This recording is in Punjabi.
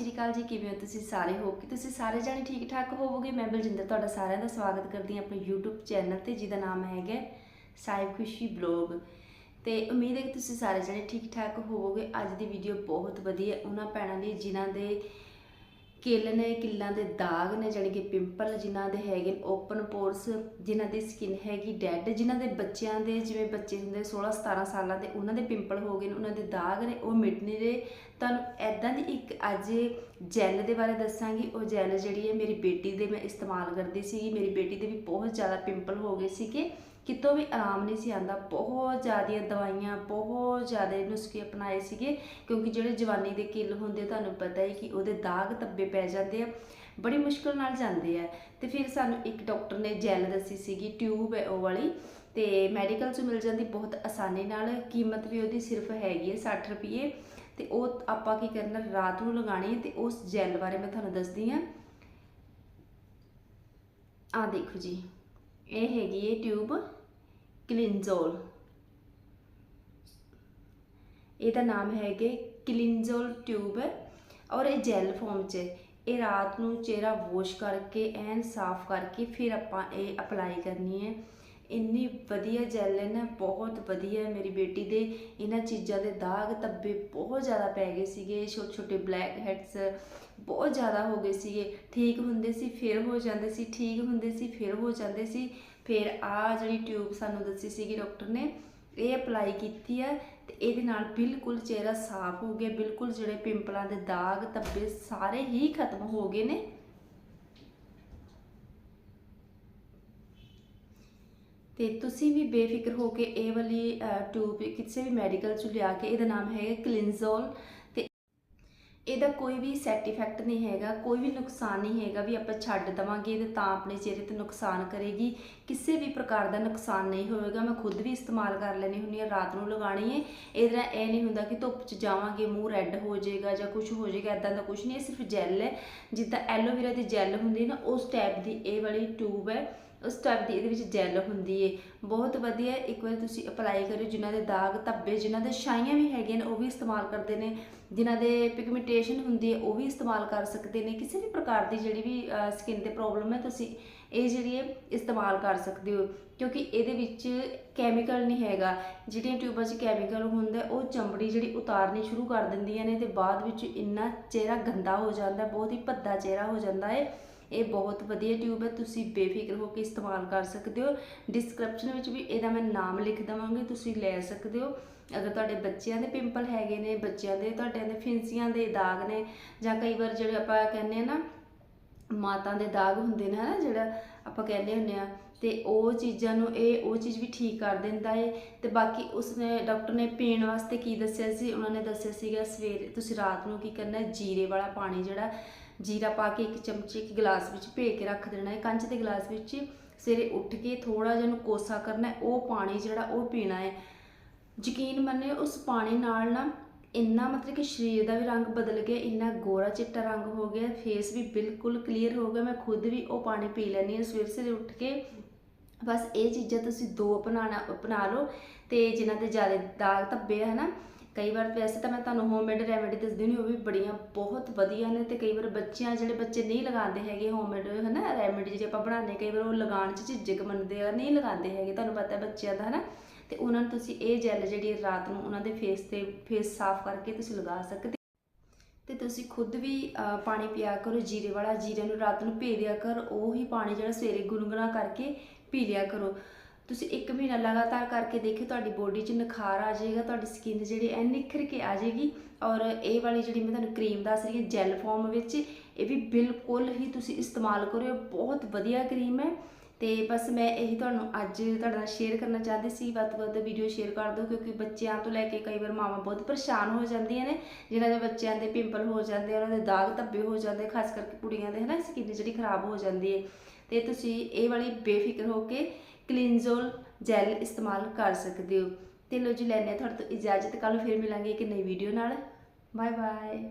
ਸ਼੍ਰੀ ਅਕਾਲ ਜੀ, ਕਿਵੇਂ ਹੋ ਤੁਸੀਂ ਸਾਰੇ? ਹੋ ਕਿ ਤੁਸੀਂ ਸਾਰੇ ਜਾਣੇ ਠੀਕ ਠਾਕ ਹੋਵੋਗੇ। ਮੈਂ ਬਲਜਿੰਦਰ ਤੁਹਾਡਾ ਸਾਰਿਆਂ ਦਾ ਸਵਾਗਤ ਕਰਦੀ ਹਾਂ ਆਪਣੇ YouTube ਚੈਨਲ ਤੇ, ਜਿਹਦਾ ਨਾਮ ਹੈਗਾ ਸਾਹਿਬ ਖੁਸ਼ੀ ਬਲੌਗ। ਤੇ ਉਮੀਦ ਹੈ ਕਿ ਤੁਸੀਂ ਸਾਰੇ ਜਾਣੇ ਠੀਕ ਠਾਕ ਹੋਵੋਗੇ। ਅੱਜ ਦੀ ਵੀਡੀਓ ਬਹੁਤ ਵਧੀਆ ਉਹਨਾਂ ਭੈਣਾਂ ਲਈ ਜਿਨ੍ਹਾਂ ਦੇ ਕਿੱਲ ਨੇ, ਕਿੱਲਾਂ ਦੇ ਦਾਗ ਨੇ, ਜਾਣੀ ਕਿ ਪਿੰਪਲ ਜਿਨ੍ਹਾਂ ਦੇ ਹੈਗੇ ਓਪਨ ਪੋਰਸ ਜਿਨ੍ਹਾਂ ਦੀ ਸਕਿਨ ਹੈਗੀ ਡੈਡ ਜਿਨ੍ਹਾਂ ਦੇ ਬੱਚਿਆਂ ਦੇ, ਜਿਵੇਂ ਬੱਚੇ ਹੁੰਦੇ 16 17 ਸਾਲਾਂ ਦੇ, ਉਹਨਾਂ ਦੇ ਪਿੰਪਲ ਹੋ ਗਏ ਨੇ, ਉਹਨਾਂ ਦੇ ਦਾਗ ਨੇ, ਉਹ ਮਿਟ ਦੇ ਤੁਹਾਨੂੰ ਐਦਾਂ ਦੀ ਇੱਕ ਅੱਜ ਜੈਲ ਦੇ ਬਾਰੇ ਦੱਸਾਂਗੀ। ਉਹ ਜੈਲ ਜਿਹੜੀ ਹੈ, ਮੇਰੀ ਬੇਟੀ ਦੇ ਮੈਂ ਇਸਤੇਮਾਲ ਕਰਦੀ ਸੀ ਮੇਰੀ ਬੇਟੀ ਦੇ ਵੀ ਬਹੁਤ ਜ਼ਿਆਦਾ ਪਿੰਪਲ ਹੋ ਗਏ ਸੀਗੇ। ਕਿਤੋਂ ਵੀ ਆਰਾਮ ਨਹੀਂ ਸੀ ਆਂਦਾ ਬਹੁਤ ਜ਼ਿਆਦੀਆਂ ਦਵਾਈਆਂ, ਬਹੁਤ ਜ਼ਿਆਦਾ ਨੁਸਖੇ ਅਪਣਾਏ ਸੀਗੇ, ਕਿਉਂਕਿ ਜਿਹੜੇ ਜਵਾਨੀ ਦੇ ਕਿੱਲ ਹੁੰਦੇ ਤੁਹਾਨੂੰ ਪਤਾ ਹੀ ਕਿ ਉਹਦੇ ਦਾਗ ਧੱਬੇ ਪੈ ਜਾਂਦੇ ਆ, ਬੜੀ ਮੁਸ਼ਕਲ ਨਾਲ ਜਾਂਦੇ ਆ। ਤੇ ਫਿਰ ਸਾਨੂੰ ਇੱਕ ਡਾਕਟਰ ਨੇ ਜੈਲ ਦੱਸੀ ਸੀਗੀ, ਟਿਊਬ ਹੈ ਉਹ ਵਾਲੀ, ਤੇ ਮੈਡੀਕਲ 'ਚ ਮਿਲ ਜਾਂਦੀ ਬਹੁਤ ਆਸਾਨੀ ਨਾਲ, ਕੀਮਤ ਵੀ ਉਹਦੀ ਸਿਰਫ ਹੈਗੀ ਹੈ 60 ਰੁਪਏ ਤੇ ਉਹ ਆਪਾਂ ਕੀ ਕਰਨਾ, ਰਾਤ ਨੂੰ ਲਗਾਣੀ ਹੈ ਤੇ ਉਸ ਜੈਲ ਬਾਰੇ ਮੈਂ ਤੁਹਾਨੂੰ ਦੱਸਦੀ ਹਾਂ। ਆ ਦੇਖੋ ਜੀ, ਇਹ ਹੈਗੀ ਹੈ ਟਿਊਬ। ਕਲਿੰਜ਼ੋਲ ਇਹਦਾ ਨਾਮ ਹੈਗੇ ਕਲਿੰਜ਼ੋਲ ਟਿਊਬ ਹੈ ਔਰ ਇਹ ਜੈਲ ਫਾਰਮ 'ਚ ਹੈ। ਇਹ ਰਾਤ ਨੂੰ ਚਿਹਰਾ ਵਾਸ਼ ਕਰਕੇ, ਐਨ ਸਾਫ਼ ਕਰਕੇ ਫਿਰ ਆਪਾਂ ਇਹ ਅਪਲਾਈ ਕਰਨੀ ਹੈ। ਇੰਨੀ ਵਧੀਆ ਜੈਲ ਹੈ ਨਾ, ਬਹੁਤ ਵਧੀਆ ਮੇਰੀ ਬੇਟੀ ਦੇ। ਇਹਨਾਂ ਚੀਜ਼ਾਂ ਦੇ ਦਾਗ ਧੱਬੇ ਬਹੁਤ ਜ਼ਿਆਦਾ ਪੈ ਗਏ ਸੀਗੇ, ਛੋਟੇ ਛੋਟੇ ਬਲੈਕ ਹੈਡਸ ਬਹੁਤ ਜ਼ਿਆਦਾ ਹੋ ਗਏ ਸੀਗੇ। ਠੀਕ ਹੁੰਦੇ ਸੀ, ਫਿਰ ਹੋ ਜਾਂਦੇ ਸੀ, ਠੀਕ ਹੁੰਦੇ ਸੀ, ਫਿਰ ਹੋ ਜਾਂਦੇ ਸੀ। ਫਿਰ ਆ ਜਿਹੜੀ ਟਿਊਬ ਸਾਨੂੰ ਦੱਸੀ ਸੀਗੀ ਡਾਕਟਰ ਨੇ, ਇਹ ਅਪਲਾਈ ਕੀਤੀ ਹੈ ਤੇ ਇਹਦੇ ਨਾਲ ਬਿਲਕੁਲ ਚਿਹਰਾ ਸਾਫ਼ ਹੋ ਗਿਆ, ਬਿਲਕੁਲ ਜਿਹੜੇ ਪਿੰਪਲਾਂ ਦੇ ਦਾਗ, ਧੱਬੇ ਸਾਰੇ ਹੀ ਖਤਮ ਹੋ ਗਏ ਨੇ। ਤੇ ਤੁਸੀਂ ਵੀ ਬੇਫਿਕਰ ਹੋ ਕੇ ਇਹ ਵਾਲੀ ਟਿਊਬ ਕਿਸੇ ਵੀ ਮੈਡੀਕਲ ਚ ਲਿਆ ਕੇ, ਇਹਦਾ ਨਾਮ ਹੈ ਕਲਿੰਜ਼ੋਲ ਇਹਦਾ ਕੋਈ ਵੀ ਸਾਈਡ ਇਫੈਕਟ ਨਹੀਂ ਹੈਗਾ, ਕੋਈ ਵੀ ਨੁਕਸਾਨ ਨਹੀਂ ਹੈਗਾ ਵੀ ਆਪਾਂ ਛੱਡ ਦਵਾਂਗੇ ਤੇ ਤਾਂ ਆਪਣੇ ਚਿਹਰੇ ਤੇ ਨੁਕਸਾਨ ਕਰੇਗੀ। ਕਿਸੇ ਵੀ ਪ੍ਰਕਾਰ ਦਾ ਨੁਕਸਾਨ ਨਹੀਂ ਹੋਵੇਗਾ ਮੈਂ ਖੁਦ ਵੀ ਇਸਤੇਮਾਲ ਕਰ ਲੈਣੀ ਹੁੰਦੀ ਆ ਰਾਤ ਨੂੰ ਲਗਾਣੀ ਹੈ। ਇਹਦੇ ਨਾਲ ਇਹ ਨਹੀਂ ਹੁੰਦਾ ਕਿ ਧੁੱਪ 'ਚ ਜਾਵਾਂਗੇ, ਮੂੰਹ ਰੈੱਡ ਹੋ ਜਾਏਗਾ ਜਾਂ ਕੁਝ ਹੋ ਜਾਏਗਾ ਇਦਾਂ ਦਾ ਕੁਝ ਨਹੀਂ, ਇਹ ਸਿਰਫ ਜੈਲ ਹੈ। ਜਿੱਦਾਂ ਐਲੋਵੇਰਾ ਦੀ ਜੈਲ ਹੁੰਦੀ ਨਾ, ਉਸ ਟਾਈਪ ਦੀ ਇਹ ਵਾਲੀ ਟਿਊਬ ਹੈ। ਉਸ ਟਾਈਪ ਦੀ ਇਹਦੇ ਵਿੱਚ ਜੈਲ ਹੁੰਦੀ ਏ। ਬਹੁਤ ਵਧੀਆ ਇੱਕ ਵਾਰ ਤੁਸੀਂ ਅਪਲਾਈ ਕਰਿਓ। ਜਿਨ੍ਹਾਂ ਦੇ ਦਾਗ, ਧੱਬੇ, ਜਿਨ੍ਹਾਂ ਦੇ ਛਾਈਆਂ ਵੀ ਹੈਗੀਆਂ ਨੇ, ਉਹ ਵੀ ਇਸਤੇਮਾਲ ਕਰਦੇ ਨੇ। ਜਿਨ੍ਹਾਂ ਦੇ ਪਿਗਮੈਂਟੇਸ਼ਨ ਹੁੰਦੀ ਹੈ ਉਹ ਵੀ ਇਸਤੇਮਾਲ ਕਰ ਸਕਦੇ ਨੇ। ਕਿਸੇ ਵੀ ਪ੍ਰਕਾਰ ਦੀ ਜਿਹੜੀ ਵੀ ਸਕਿਨ ਤੇ ਪ੍ਰੋਬਲਮ ਹੈ ਤੁਸੀਂ ਇਹ ਜਿਹੜੀ ਹੈ ਇਸਤੇਮਾਲ ਕਰ ਸਕਦੇ ਹੋ। ਕਿਉਂਕਿ ਇਹਦੇ ਵਿੱਚ ਕੈਮੀਕਲ ਨਹੀਂ ਹੈਗਾ। ਜਿਹੜੀਆਂ ਟਿਊਬਾਂ 'ਚ ਕੈਮੀਕਲ ਹੁੰਦਾ, ਉਹ ਚਮੜੀ ਜਿਹੜੀ ਉਤਾਰਨੀ ਸ਼ੁਰੂ ਕਰ ਦਿੰਦੀਆਂ ਨੇ ਤੇ ਬਾਅਦ ਵਿੱਚ ਇੰਨਾ ਚਿਹਰਾ ਗੰਦਾ ਹੋ ਜਾਂਦਾ, ਬਹੁਤ ਹੀ ਭੱਦਾ ਚਿਹਰਾ ਹੋ ਜਾਂਦਾ ਹੈ ਇਹ ਬਹੁਤ ਵਧੀਆ ਟਿਊਬ ਹੈ, ਤੁਸੀਂ ਬੇਫਿਕਰ ਹੋ ਕੇ ਇਸਤੇਮਾਲ ਕਰ ਸਕਦੇ ਹੋ। ਡਿਸਕ੍ਰਿਪਸ਼ਨ ਵਿੱਚ ਵੀ ਇਹਦਾ ਮੈਂ ਨਾਮ ਲਿਖ ਦਵਾਂਗੀ, ਤੁਸੀਂ ਲੈ ਸਕਦੇ ਹੋ। ਅਗਰ ਤੁਹਾਡੇ ਬੱਚਿਆਂ ਦੇ ਪਿੰਪਲ ਹੈਗੇ ਨੇ, ਬੱਚਿਆਂ ਦੇ ਤੁਹਾਡਿਆਂ ਦੇ ਫਿੰਸੀਆਂ ਦੇ ਦਾਗ ਨੇ, ਜਾਂ ਕਈ ਵਾਰ ਜਿਹੜੇ ਆਪਾਂ ਕਹਿੰਦੇ ਆ ਨਾ, ਮਾਤਾ ਦੇ ਦਾਗ ਹੁੰਦੇ ਨੇ, ਹਨਾ, ਜਿਹੜਾ ਆਪਾਂ ਕਹਿੰਦੇ ਹੁੰਦੇ ਆ, ਤੇ ਉਹ ਚੀਜ਼ਾਂ ਨੂੰ ਇਹ, ਉਹ ਚੀਜ਼ ਵੀ ਠੀਕ ਕਰ ਦਿੰਦਾ ਏ। ਤੇ ਬਾਕੀ ਉਸਨੇ, ਡਾਕਟਰ ਨੇ ਪੀਣ ਵਾਸਤੇ ਕੀ ਦੱਸਿਆ ਸੀ? ਉਹਨਾਂ ਨੇ ਦੱਸਿਆ ਸੀਗਾ, ਸਵੇਰੇ, ਤੁਸੀਂ ਰਾਤ ਨੂੰ ਕੀ ਕਰਨਾ ਜੀਰੇ ਵਾਲਾ ਪਾਣੀ ਜਿਹੜਾ ਜੀਰਾ ਪਾ ਕੇ ਇੱਕ ਚਮਚੇ, ਇੱਕ ਗਲਾਸ ਵਿੱਚ ਭੇ ਕੇ ਰੱਖ ਦੇਣਾ ਹੈ। ਕੰਚ ਦੇ ਗਲਾਸ ਵਿੱਚ ਸਵੇਰੇ ਉੱਠ ਕੇ ਥੋੜਾ ਜਿਹਾ ਨੂੰ ਕੋਸਾ ਕਰਨਾ ਉਹ ਪਾਣੀ ਜਿਹੜਾ ਉਹ ਪੀਣਾ ਹੈ। ਯਕੀਨ ਮੰਨਿਓ, ਉਸ ਪਾਣੀ ਨਾਲ ਨਾ ਇੰਨਾ ਮਤਲਬ ਕਿ ਸਰੀਰ ਦਾ ਵੀ ਰੰਗ ਬਦਲ ਗਿਆ, ਇੰਨਾ ਗੋਰਾ ਚਿੱਟਾ ਰੰਗ ਹੋ ਗਿਆ ਫੇਸ ਵੀ ਬਿਲਕੁਲ ਕਲੀਅਰ ਹੋ ਗਿਆ। ਮੈਂ ਖੁਦ ਵੀ ਉਹ ਪਾਣੀ ਪੀ ਲੈਂਦੀ ਹਾਂ ਸਵੇਰ ਸਵੇਰੇ ਉੱਠ ਕੇ। ਬਸ ਇਹ ਚੀਜ਼ਾਂ ਤੁਸੀਂ ਦੋ ਅਪਣਾਣਾ, ਅਪਣਾ ਲਓ ਤੇ ਜਿਨ੍ਹਾਂ ਦੇ ਜ਼ਿਆਦਾ ਦਾਗ ਧੱਬੇ ਹੈ ਨਾ ਕਈ ਵਾਰ ਵੈਸੇ ਤਾਂ ਮੈਂ ਤੁਹਾਨੂੰ ਹੋਮਮੇਡ ਰੈਮੇਡੀ ਦੱਸਦੀ ਨਹੀਂ ਉਹ ਵੀ ਬੜੀਆਂ, ਬਹੁਤ ਵਧੀਆ ਨੇ ਤੇ ਕਈ ਵਾਰ ਬੱਚਿਆਂ, ਜਿਹੜੇ ਬੱਚੇ ਨਹੀਂ ਲਗਾਉਂਦੇ ਹੈਗੇ ਹੋਮਮੇਡ ਹਨਾ ਰੈਮੇਡੀ ਜਿਹੜੇ ਆਪਾਂ ਬਣਾਉਂਦੇ ਕਈ ਵਾਰ ਉਹ ਲਗਾਉਣ 'ਚ ਝਿੱਜਕ ਮੰਨਦੇ ਆ, ਨਹੀਂ ਲਗਾਉਂਦੇ ਹੈਗੇ, ਤੁਹਾਨੂੰ ਪਤਾ ਬੱਚਿਆਂ ਦਾ, ਹਨਾ। ਤੇ ਉਹਨਾਂ ਨੂੰ ਤੁਸੀਂ ਇਹ ਜੈਲ ਜਿਹੜੀ ਰਾਤ ਨੂੰ ਉਹਨਾਂ ਦੇ ਫੇਸ ਤੇ ਫੇਸ ਸਾਫ਼ ਕਰਕੇ ਤੁਸੀਂ ਲਗਾ ਸਕਦੇ ਤੇ ਤੁਸੀਂ ਖੁਦ ਵੀ ਪਾਣੀ ਪਿਆ ਕਰੋ, ਜੀਰੇ ਵਾਲਾ ਜੀਰੇ ਨੂੰ ਰਾਤ ਨੂੰ ਭੇ ਦਿਆ ਕਰ, ਉਹ ਹੀ ਪਾਣੀ ਜਿਹੜਾ ਸਵੇਰੇ ਗੁਨਗੁਨਾ ਕਰਕੇ ਪੀ ਲਿਆ ਕਰੋ। ਤੁਸੀਂ ਇੱਕ ਮਹੀਨਾ ਲਗਾਤਾਰ ਕਰਕੇ ਦੇਖਿਓ, ਤੁਹਾਡੀ ਬੋਡੀ 'ਚ ਨਿਖਾਰ ਆ ਜਾਏਗਾ, ਤੁਹਾਡੀ ਸਕਿਨ ਜਿਹੜੀ ਐ ਨਿਖਰ ਕੇ ਆ ਜਾਏਗੀ। ਔਰ ਇਹ ਵਾਲੀ ਜਿਹੜੀ ਮੈਂ ਤੁਹਾਨੂੰ ਕਰੀਮ ਦੱਸ ਰਹੀ ਹਾਂ ਜੈਲ ਫਾਰਮ ਵਿੱਚ, ਇਹ ਵੀ ਬਿਲਕੁਲ ਹੀ ਤੁਸੀਂ ਇਸਤੇਮਾਲ ਕਰਿਓ। ਬਹੁਤ ਵਧੀਆ ਕਰੀਮ ਹੈ ਤੇ ਬਸ ਮੈਂ ਇਹੀ ਤੁਹਾਨੂੰ ਅੱਜ ਤੁਹਾਡੇ ਨਾਲ ਸ਼ੇਅਰ ਕਰਨਾ ਚਾਹਦੀ ਸੀ। ਵੱਧ ਤੋਂ ਵੱਧ ਵੀਡੀਓ ਸ਼ੇਅਰ ਕਰ ਦਿਓ, ਕਿਉਂਕਿ ਬੱਚਿਆਂ ਤੋਂ ਲੈ ਕੇ ਕਈ ਵਾਰ ਮਾਵਾਂ ਬਹੁਤ ਪਰੇਸ਼ਾਨ ਹੋ ਜਾਂਦੀਆਂ ਨੇ, ਜਿਨ੍ਹਾਂ ਦੇ ਬੱਚਿਆਂ ਦੇ ਪਿੰਪਲ ਹੋ ਜਾਂਦੇ ਉਹਨਾਂ ਦੇ ਦਾਗ ਧੱਬੇ ਹੋ ਜਾਂਦੇ, ਖਾਸ ਕਰਕੇ ਕੁੜੀਆਂ ਦੇ, ਹਨਾ ਸਕਿਨ ਜਿਹੜੀ ਖਰਾਬ ਹੋ ਜਾਂਦੀ ਹੈ ਤੇ ਤੁਸੀਂ ਇਹ ਵਾਲੀ ਬੇਫਿਕਰ ਹੋ ਕੇ ਕਲਿੰਜ਼ੋਲ ਜੈਲ ਇਸਤੇਮਾਲ ਕਰ ਸਕਦੇ ਹੋ। ਤੇ ਲੋ ਜੀ ਲੈਣੇ ਤੁਹਾਡੇ ਤੋਂ ਇਜਾਜ਼ਤ। ਕੱਲ ਫਿਰ ਮਿਲਾਂਗੇ ਇੱਕ ਨਈ ਵੀਡੀਓ ਨਾਲ। Bye bye